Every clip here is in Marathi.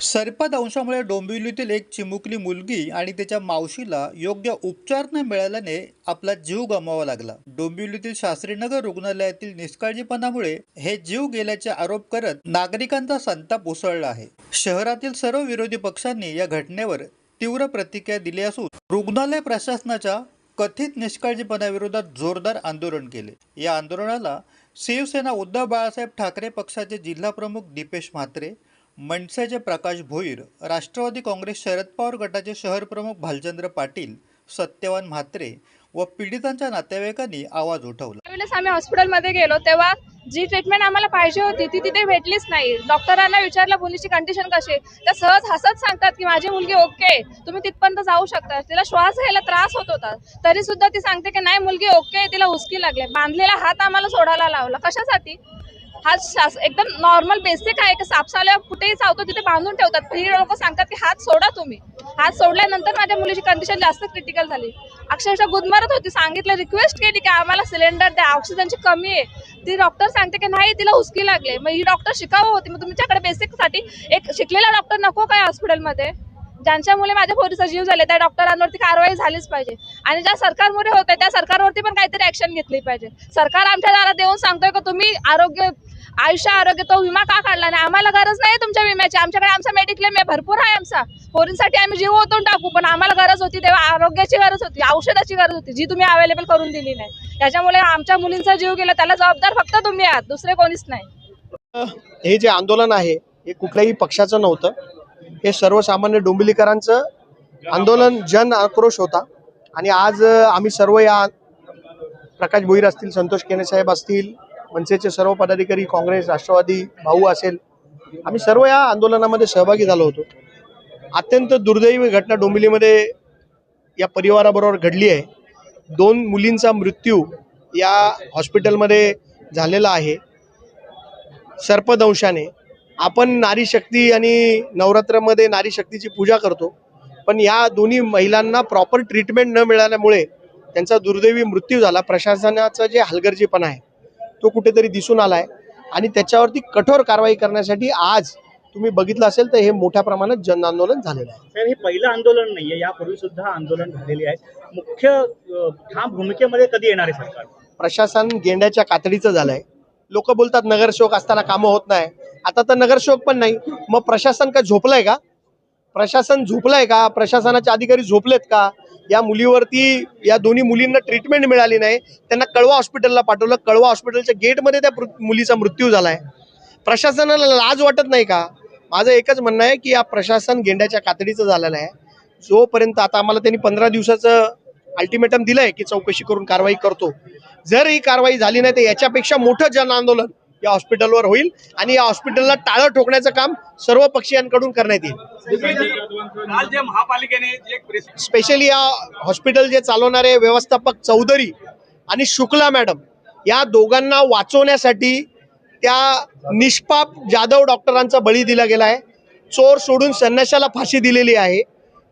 सर्पदंशामुळे डोंबिवलीतील एक चिमुकली मुलगी आणि त्याच्या मावशीला योग्य उपचार न मिळाल्याने आपला जीव गमावा लागला. डोंबिवलीतील शास्त्रीनगर रुग्णालयातील निष्काळजीपणामुळे हे जीव गेल्याचे आरोप करत नागरिकांचा संताप उसळला आहे. शहरातील सर्व विरोधी पक्षांनी या घटनेवर तीव्र प्रतिक्रिया दिली असून रुग्णालय प्रशासनाच्या कथित निष्काळजीपणाविरोधात जोरदार आंदोलन केले. या आंदोलनाला शिवसेना उद्धव बाळासाहेब ठाकरे पक्षाचे जिल्हाप्रमुख दीपेश म्हात्रे मनसेचे प्रकाश भोईर राष्ट्रवादी काँग्रेस शरद पवार गटाचे शहर प्रमुख भालचंद्र पाटील सत्यवान म्हात्रे व पीडितांच्या नातेवाईकांनी आवाज उठवला. त्यावेळेस आम्ही हॉस्पिटलमध्ये गेलो तेव्हा जी ट्रीटमेंट आम्हाला पाहिजे होती ती तिथे भेटलीच नाही. डॉक्टरांना विचारलं मुलीची कंडिशन कशी आहे? त्या सहज हसत सांगतात की माझी मुलगी ओके आहे. तुम्ही तिथपर्यंत जाऊ शकता. तिला श्वास घ्यायला त्रास होत होता. तरी सुद्धा ती सांगते की नाही मुलगी ओके तिला हुसकी लागले बांधलेला हात आम्हाला सोडायला लावला. कशासाठी? हा शास एकदम नॉर्मल बेसिक आहे की सापसाल्या कुठेही चावतो तिथे बांधून ठेवतात. ती लोक सांगतात की हात सोडा तुम्ही. हात सोडल्यानंतर माझ्या मुलीची कंडिशन जास्त क्रिटिकल झाली. अक्षरशः गुदमरत होती. सांगितलं रिक्वेस्ट केली की आम्हाला सिलेंडर द्या. ऑक्सिजनची कमी आहे. ती डॉक्टर सांगते की नाही तिला हुसकी लागले मग ही डॉक्टर शिकावं होती. मग तुमच्याकडे बेसिकसाठी एक शिकलेला डॉक्टर नको काय हॉस्पिटलमध्ये ज्यांच्यामुळे माझ्या पोरीचा जीव झाले त्या डॉक्टरांवरती कारवाई झालीच पाहिजे. आणि ज्या सरकारमुळे होते त्या सरकारवरती पण काहीतरी ऍक्शन घेतली पाहिजे. सरकार आमच्या दारात देऊन सांगतोय की तुम्ही आरोग्य आयुष्य आरोग्य तो विमा का काढला नाही? आम्हाला गरज नाही तुमच्या विम्याची. आमच्याकडे आमचा मेडिक्लेम आहे भरपूर आहे आमचा. पोरींसाठी आम्ही जीव ओतून टाकू पण आम्हाला गरज होती तेव्हा आरोग्याची गरज होती औषधाची गरज होती जी तुम्ही अवेलेबल करून दिली नाही. त्याच्यामुळे आमच्या मुलींचा जीव गेला त्याला जबाबदार फक्त तुम्ही आहात दुसरे कोणीच नाही. हे जे आंदोलन आहे हे कुठल्याही पक्षाचं नव्हतं. हे सर्वसामान्य डोंबिवलीकरांचं आंदोलन जन आक्रोश होता. आणि आज आम्ही सर्व या प्रकाश भोईर असतील संतोष केने साहेब असतील मनसेचे सर्व पदाधिकारी काँग्रेस राष्ट्रवादी भाऊ असेल आम्ही सर्व या आंदोलनामध्ये सहभागी झालो होतो. अत्यंत दुर्दैवी घटना डोंबिवलीमध्ये या परिवाराबरोबर घडली आहे. दोन मुलींचा मृत्यू या हॉस्पिटलमध्ये झालेला आहे. सर्पदंशाने. आपण नारी शक्ती आणि नवरात्रामध्ये नारी शक्तीची पूजा करतो. पण या दोन्ही महिलांना प्रॉपर ट्रीटमेंट न मिळाल्यामुळे त्यांचा दुर्दैवी मृत्यू झाला. प्रशासनाचा जे हलगर्जीपणा आहे तो कुठेतरी दिसून आला आहे आणि त्याच्यावरती कठोर कारवाई करण्यासाठी आज तुम्ही बघितलं असेल तर हे मोठ्या प्रमाणात जन आंदोलन झालेलं आहे. साहेब हे पहिलं आंदोलन नाहीये. यापूर्वी सुद्धा आंदोलन झालेली आहे. मुख्य ठाम भूमिकेमध्ये कधी येणार आहे सरकार? प्रशासन गेंड्याच्या कातडीचं झालंय. लोक बोलतात नगरसेवक असताना कामं होत नाही. आता तर नगरसेवक पण नाही. मग प्रशासन का झोपलंय का? प्रशासन झोपलंय का? प्रशासनाचे अधिकारी झोपलेत का? या मुलीवरती या दोन्ही मुलींना ट्रीटमेंट मिळाली नाही. त्यांना कळवा हॉस्पिटलला पाठवलं. कळवा हॉस्पिटलच्या गेटमध्ये त्या मुलीचा मृत्यू झालाय. प्रशासनाला लाज वाटत नाही का? माझं एकच म्हणणं आहे की या प्रशासन गेंड्याच्या कातडीचं झालेलं आहे. जोपर्यंत आता आम्हाला त्यांनी पंधरा दिवसाचं अल्टिमेटम दिलंय की चौकशी करून कारवाई करतो. जर ही कारवाई झाली नाही तर याच्यापेक्षा मोठं जन आंदोलन या हॉस्पिटलवर होईल आणि या हॉस्पिटलला टाळं ठोकण्याचं काम सर्व पक्षीयांकडून करण्यात येईल. स्पेशली या हॉस्पिटल जे चालवणारे व्यवस्थापक चौधरी आणि शुक्ला मॅडम या दोघांना वाचवण्यासाठी त्या निष्पाप जाधव डॉक्टरांचा बळी दिला गेला आहे. चोर सोडून संन्याशाला फाशी दिलेली आहे.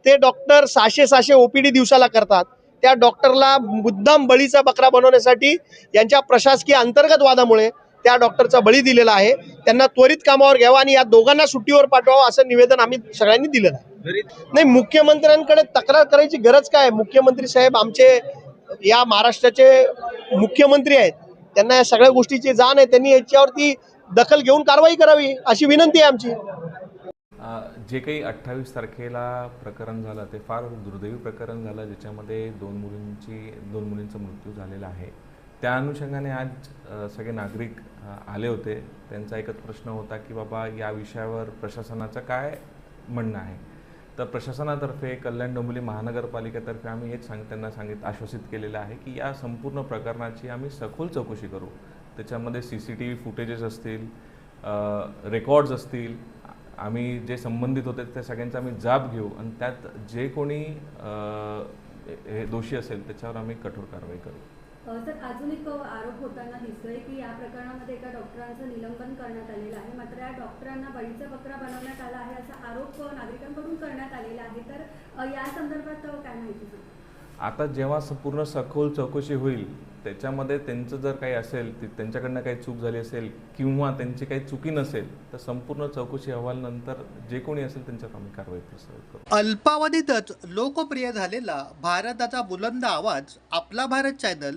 ते डॉक्टर सहाशे सहाशे ओपीडी दिवसाला करतात. त्या डॉक्टरला मुद्दाम बळीचा बकरा बनवण्यासाठी यांच्या प्रशासकीय अंतर्गत वादामुळे त्या डॉक्टरचा बळी दिलेला आहे. त्यांना त्वरित कामावर घ्यावा आणि या दोघांना सुट्टीवर पाठवावं असं निवेदन आम्ही सगळ्यांनी दिलेलं आहे. नाही मुख्यमंत्र्यांकडे तक्रार करायची गरज काय मुख्यमंत्री साहेब आमचे या महाराष्ट्राचे मुख्यमंत्री आहेत. त्यांना या सगळ्या गोष्टीची जाण आहे. त्यांनी याच्यावरती दखल घेऊन कारवाई करावी अशी विनंती आहे आमची. जे काही अठ्ठावीस तारखेला प्रकरण झालं ते फार दुर्दैवी प्रकरण झालं ज्याच्यामध्ये दोन मुलींची दोन मुलींचा मृत्यू झालेला आहे. त्या अनुषंगाने आज सगळे नागरिक आले होते. त्यांचा एकच प्रश्न होता की बाबा या विषयावर प्रशासनाचं काय म्हणणं आहे? तर प्रशासनातर्फे कल्याण डोंबिवली महानगरपालिकेतर्फे आम्ही हेच सांग त्यांना सांगित आश्वासित केलेलं आहे की या संपूर्ण प्रकरणाची आम्ही सखोल चौकशी करू. त्याच्यामध्ये C C T V footages असतील रेकॉर्ड्स असतील आम्ही जे संबंधित होते त्या सगळ्यांचा आम्ही जाब घेऊ आणि त्यात जे कोणी हे दोषी असेल त्याच्यावर आम्ही कठोर कारवाई करू. सर अजून एक आरोप होताना दिसतोय की या प्रकरणामध्ये एका डॉक्टरांचं निलंबन करण्यात आलेलं आहे. मात्र या डॉक्टरांना बळीचा बकरा बनवण्यात आला आहे असा आरोप नागरिकांकडून करण्यात आलेला आहे. तर या संदर्भात काय माहिती आता जेव्हा स- पूर्ण सखोल चौकशी होईल त्याच्यामध्ये त्यांचं जर काही असेल ते त्यांच्याकडनं काही चूक झाली असेल किंवा त्यांची काही चुकी नसेल तर संपूर्ण चौकशी अहवालनंतर जे कोणी असेल त्यांच्यावर आम्ही कारवाई करू. अल्पावधीतच लोकप्रिय झालेला भारताचा बुलंद आवाज आपला Bharat channel